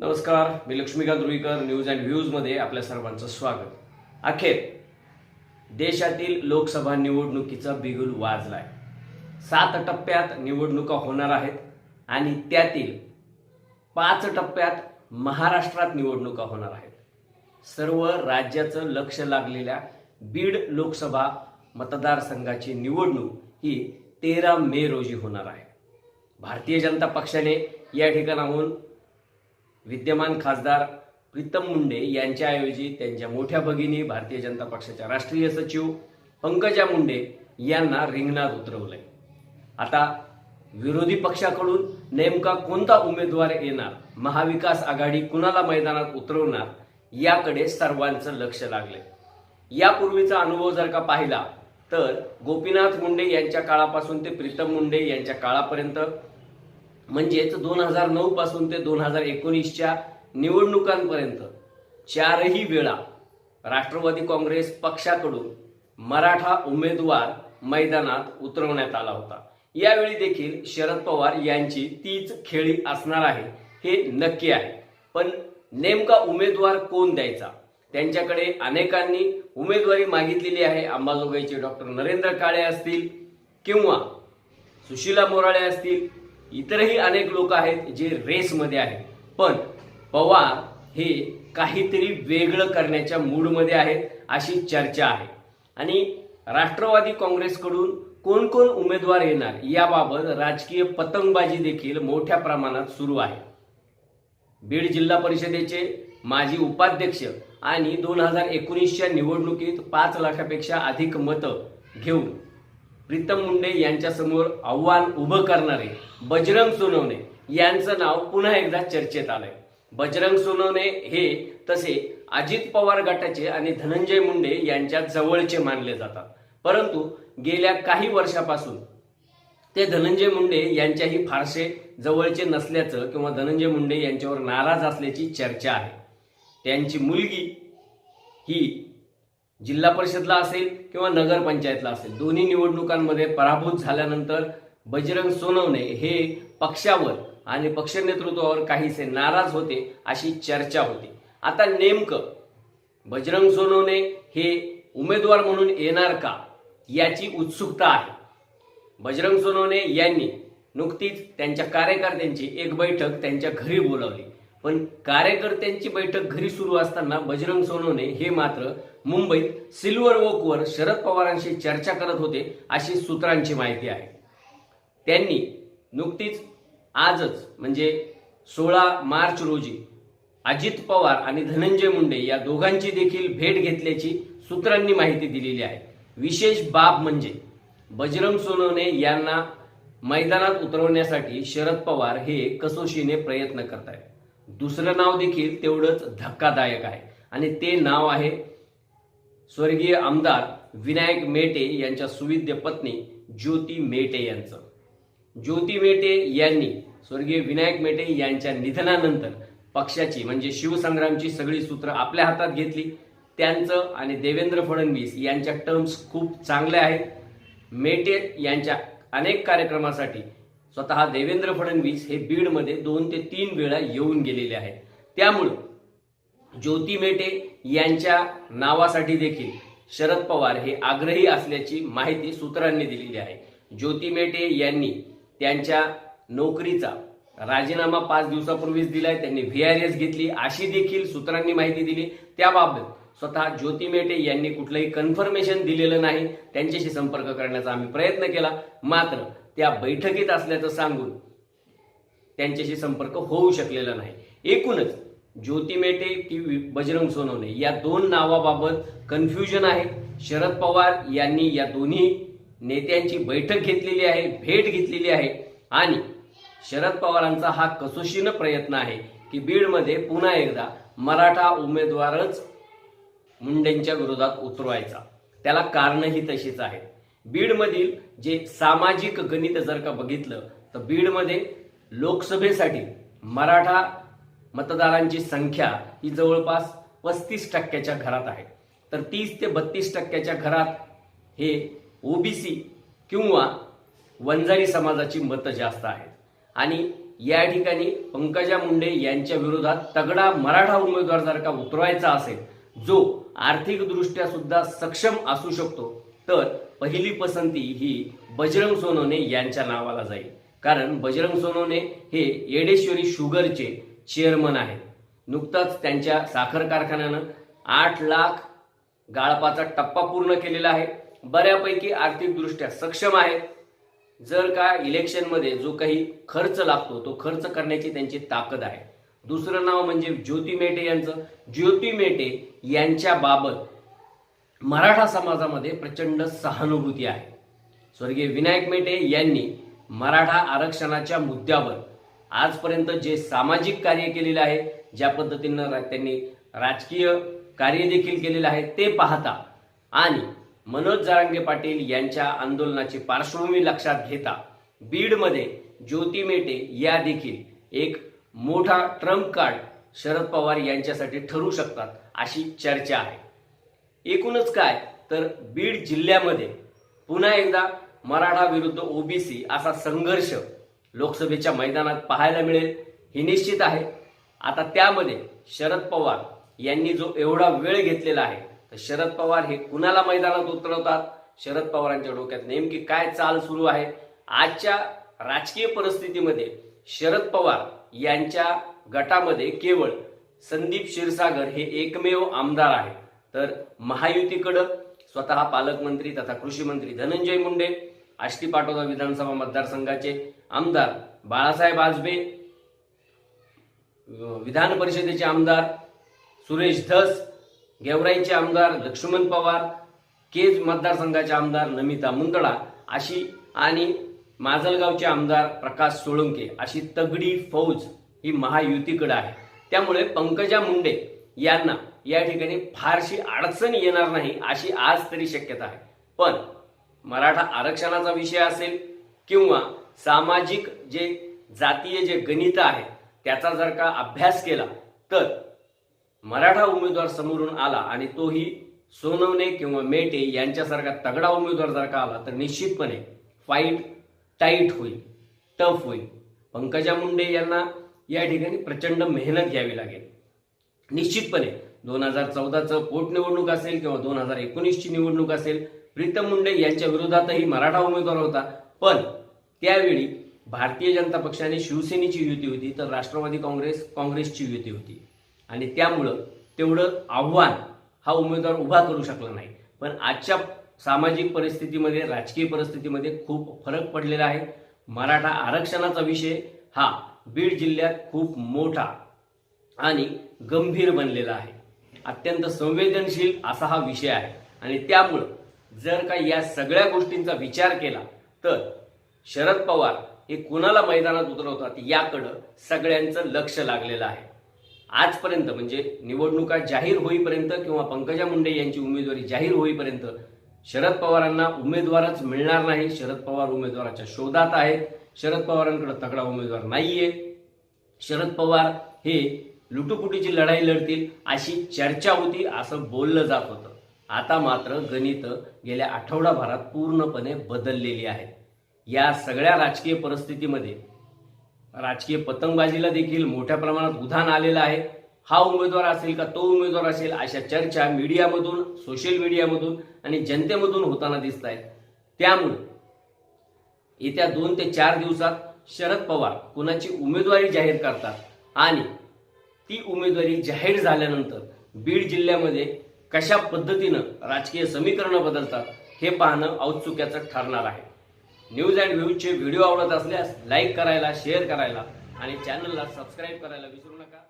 नमस्कार मी Laxmikant Ruikar news and व्ह्यूजमध्ये आपल्या सर्वांचं स्वागत. अखेर देशातील लोकसभा निवडणुकीचा बिगुल वाजलाय. सात टप्प्यात निवडणुका होणार आहेत आणि त्यातील पाच टप्प्यात महाराष्ट्रात निवडणुका होणार आहेत. सर्व राज्याचं लक्ष लागलेल्या बीड लोकसभा मतदारसंघाची निवडणूक ही तेरा मे रोजी होणार आहे. भारतीय जनता पक्षाने या ठिकाणाहून विद्यमान खासदार प्रीतम मुंडे यांच्याऐवजी त्यांच्या मोठ्या भगिनी भारतीय जनता पक्षाच्या राष्ट्रीय सचिव पंकजा मुंडे यांना रिंगणात उतरवलंय. आता विरोधी पक्षाकडून नेमका कोणता उमेदवार येणार महाविकास आघाडी कुणाला मैदानात उतरवणार याकडे सर्वांचं लक्ष लागलंय. यापूर्वीचा अनुभव जर का पाहिला तर गोपीनाथ मुंडे यांच्या काळापासून ते प्रीतम मुंडे यांच्या काळापर्यंत म्हणजेच दोन हजार नऊ पासून ते दोन हजार एकोणीसच्या निवडणुकांपर्यंत चारही वेळा राष्ट्रवादी काँग्रेस पक्षाकडून मराठा उमेदवार मैदानात उतरवण्यात आला होता. यावेळी देखील शरद पवार यांची तीच खेळी असणार आहे हे नक्की आहे. पण नेमका उमेदवार कोण द्यायचा? त्यांच्याकडे अनेकांनी उमेदवारी मागितलेली आहे. अंबाजोगाईचे डॉक्टर नरेंद्र काळे असतील किंवा सुशीला मोराळे असतील इतरही अनेक लोक आहेत जे रेसमध्ये आहेत. पण पवार हे काहीतरी वेगळं करण्याच्या मूडमध्ये आहेत अशी चर्चा आहे. आणि राष्ट्रवादी काँग्रेसकडून कोण कोण उमेदवार येणार याबाबत राजकीय पतंगबाजी देखील मोठ्या प्रमाणात सुरू आहे. बीड जिल्हा परिषदेचे माजी उपाध्यक्ष आणि दोन हजार एकोणीसच्या निवडणुकीत पाच लाखापेक्षा अधिक मतं घेऊन प्रीतम मुंडे यांच्यासमोर आव्हान उभं करणारे बजरंग सोनवणे यांचं नाव पुन्हा एकदा चर्चेत आलंय. बजरंग सोनवणे हे तसे अजित पवार गटाचे आणि धनंजय मुंडे यांच्या जवळचे मानले जातात. परंतु गेल्या काही वर्षापासून ते धनंजय मुंडे यांच्याही फारसे जवळचे नसल्याचं किंवा धनंजय मुंडे यांच्यावर नाराज असल्याची चर्चा आहे. त्यांची मुलगी ही जिल्हा परिषदला असेल किंवा नगरपंचायतला असेल दोन्ही निवडणुकांमध्ये पराभूत झाल्यानंतर बजरंग सोनवणे हे पक्षावर आणि पक्ष नेतृत्वावर काहीसे नाराज होते अशी चर्चा होती. आता नेमकं बजरंग सोनवणे हे उमेदवार म्हणून येणार का याची उत्सुकता आहे. बजरंग सोनवणे यांनी नुकतीच त्यांच्या कार्यकर्त्यांची एक बैठक त्यांच्या घरी बोलावली. पण कार्यकर्त्यांची बैठक घरी सुरू असताना बजरंग सोनवणे हे मात्र मुंबईत सिल्वर वॉकवर शरद पवारांशी चर्चा करत होते अशी सूत्रांची माहिती आहे. त्यांनी नुकतीच आजच म्हणजे सोळा मार्च रोजी अजित पवार आणि धनंजय मुंडे या दोघांची देखील भेट घेतल्याची सूत्रांनी माहिती दिलेली आहे. विशेष बाब म्हणजे बजरंग सोनवणे यांना मैदानात उतरवण्यासाठी शरद पवार हे कसोशीने प्रयत्न करत आहेत दुसरं नाव देखील तेवढंच धक्कादायक आहे. आणि ते नाव आहे स्वर्गीय आमदार विनायक मेटे यांच्या सुविद्य पत्नी ज्योती मेटे यांचं. ज्योती मेटे यांनी स्वर्गीय विनायक मेटे यांच्या निधनानंतर पक्षाची म्हणजे शिवसंग्रामची सगळी सूत्र आपल्या हातात घेतली. त्यांचं आणि देवेंद्र फडणवीस यांच्या टर्म्स खूप चांगल्या आहेत. मेटे यांच्या अनेक कार्यक्रमासाठी स्वतः देवेंद्र फडणवीस हे बीडमध्ये दोन ते तीन वेळा येऊन गेलेले आहेत. त्यामुळं ज्योती मेटे यांच्या नावासाठी देखील शरद पवार हे आग्रही असल्याची माहिती सूत्रांनी दिलेली आहे. ज्योती मेटे यांनी त्यांच्या नोकरीचा राजीनामा पाच दिवसापूर्वीच दिलाय त्यांनी व्ही आर एस घेतली अशी देखील सूत्रांनी माहिती दिली. त्याबाबत स्वतः ज्योती मेटे यांनी कुठलंही कन्फर्मेशन दिलेलं नाही. त्यांच्याशी संपर्क करण्याचा आम्ही प्रयत्न केला. मात्र त्या बैठकीत असल्याचं सांगून त्यांच्याशी संपर्क होऊ शकलेला नाही. एकूणच ज्योती मेटे की बजरंग सोनवणे या दोन नावाबाबत कन्फ्युजन आहे. शरद पवार यांनी या दोन्ही नेत्यांची बैठक घेतलेली आहे भेट घेतलेली आहे आणि शरद पवारांचा हा कसोशीनं प्रयत्न आहे की बीडमध्ये पुन्हा एकदा मराठा उमेदवारच मुंडेंच्या विरोधात उतरवायचा. त्याला कारणही तशीच आहेत. बीडमधील जे सामाजिक गणित जर का बघितलं तर बीडमध्ये लोकसभेसाठी मराठा मतदारांची संख्या ही जवळपास पस्तीस टक्क्याच्या घरात आहे. तर तीस ते बत्तीस टक्क्याच्या घरात हे ओबीसी किंवा वंजारी समाजाची मतं जास्त आहेत. आणि या ठिकाणी पंकजा मुंडे यांच्या विरोधात तगडा मराठा उमेदवार जर का उतरवायचा असेल जो आर्थिकदृष्ट्या सुद्धा सक्षम असू शकतो तर पहिली पसंती ही बजरंग सोनवणे यांच्या नावाला जाईल. कारण बजरंग सोनवणे हे येडेश्वरी शुगरचे चेअरमन आहेत. नुकताच त्यांच्या साखर कारखान्यानं आठ लाख गाळपाचा टप्पा पूर्ण केलेला आहे. बऱ्यापैकी आर्थिकदृष्ट्या सक्षम आहे. जर का इलेक्शनमध्ये जो काही खर्च लागतो तो खर्च करण्याची त्यांची ताकद आहे. दुसरं नाव म्हणजे ज्योती मेटे यांचं. ज्योती मेटे यांच्या बाबत मराठा समाजामध्ये प्रचंड सहानुभूती आहे. स्वर्गीय विनायक मेटे यांनी मराठा आरक्षणाच्या मुद्द्यावर आजपर्यंत जे सामाजिक कार्य केलेलं आहे ज्या पद्धतीनं त्यांनी राजकीय कार्य देखील केलेलं आहे ते पाहता आणि मनोज जारांगे पाटील यांच्या आंदोलनाची पार्श्वभूमी लक्षात घेता बीडमध्ये ज्योती मेटे या देखील एक मोठा ट्रम्प कार्ड शरद पवार यांच्यासाठी ठरू शकतात अशी चर्चा आहे. एकूणच काय? तर बीड जिल्ह्यामध्ये पुन्हा एकदा मराठा विरुद्ध ओबीसी असा संघर्ष लोकसभेच्या मैदानात पाहायला मिळेल हे निश्चित आहे. आता त्यामध्ये शरद पवार यांनी जो एवढा वेळ घेतलेला आहे तर शरद पवार हे कुणाला मैदानात उतरवतात? शरद पवारांच्या डोक्यात नेमकी काय चाल सुरू आहे? आजच्या राजकीय परिस्थितीमध्ये शरद पवार यांच्या गटामध्ये केवळ संदीप क्षीरसागर हे एकमेव आमदार आहे तर महायुतीकडं स्वतः पालकमंत्री तथा कृषी मंत्री धनंजय मुंडे आष्टी पाटोदा विधानसभा मतदारसंघाचे आमदार बाळासाहेब आजबे विधान परिषदेचे आमदार सुरेश धस गेवराईचे आमदार लक्ष्मण पवार केज मतदारसंघाचे आमदार नमिता मुंदडा अशी आणि माजलगावचे आमदार प्रकाश सोळंके अशी तगडी फौज ही महायुतीकडे आहे. त्यामुळे पंकजा मुंडे यांना या ठिकाणी फारशी अडचण येणार नाही अशी आज तरी शक्यता आहे. पण मराठा आरक्षणाचा विषय असेल किंवा सामाजिक जे जातीय जे गणित आहे त्याचा जर का अभ्यास केला तर मराठा उमेदवार समोरून आला आणि तोही सोनवणे किंवा मेटे यांच्यासारखा तगडा उमेदवार जर का आला तर निश्चितपणे फाईट टाईट होईल टफ होईल. पंकजा मुंडे यांना या ठिकाणी प्रचंड मेहनत घ्यावी लागेल. निश्चितपणे दोन हजार चौदाचं पोटनिवडणूक असेल किंवा दोन हजार एकोणीसची निवडणूक असेल प्रीतम मुंडे यांच्या विरोधातही मराठा उमेदवार होता. पण त्यावेळी भारतीय जनता पक्षाने शिवसेनेची युती होती तर राष्ट्रवादी काँग्रेस काँग्रेसची युती होती. आणि त्यामुळं तेवढं आव्हान हा उमेदवार उभा करू शकला नाही. पण आजच्या सामाजिक परिस्थितीमध्ये राजकीय परिस्थितीमध्ये खूप फरक पडलेला आहे. मराठा आरक्षणाचा विषय हा बीड जिल्ह्यात खूप मोठा आणि गंभीर बनलेला आहे. अत्यंत संवेदनशील असा हा विषय आहे. आणि त्यामुळं जर का या सगळ्या गोष्टींचा विचार केला तर शरद पवार हे कुणाला मैदानात उतरवतात याकडं सगळ्यांचं लक्ष लागलेलं आहे. आजपर्यंत म्हणजे निवडणुका जाहीर होईपर्यंत किंवा पंकजा मुंडे यांची उमेदवारी जाहीर होईपर्यंत शरद पवारांना उमेदवारच मिळणार नाही. शरद पवार उमेदवाराच्या शोधात आहेत. शरद पवारांकडे तगडा उमेदवार नाहीये. शरद पवार हे लुटुपुटीची लढाई लढतील अशी चर्चा होती असं बोललं जात होतं. आता मात्र गणित गेल्या आठवडाभरात पूर्णपणे बदललेली आहेत या सगळ्या राजकीय परिस्थितीमध्ये राजकीय पतंगबाजीला देखील मोठ्या प्रमाणात उधाण आलेलं आहे. हा उमेदवार असेल का तो उमेदवार असेल अशा चर्चा मीडियामधून सोशल मीडियामधून आणि जनतेमधून होताना दिसत आहेत त्यामुळे येत्या दोन ते चार दिवसात शरद पवार कुणाची उमेदवारी जाहीर करतात आणि ती उमेदवारी जाहीर झाल्यानंतर बीड जिल्ह्यामध्ये कशा पद्धतीनं राजकीय समीकरणं बदलतात हे पाहणं औत्सुक्याचं ठरणार आहे. न्यूज अँड व्ह्यूजचे व्हिडिओ आवडत असल्यास लाईक करायला शेअर करायला आणि चॅनलला सबस्क्राईब करायला विसरू नका.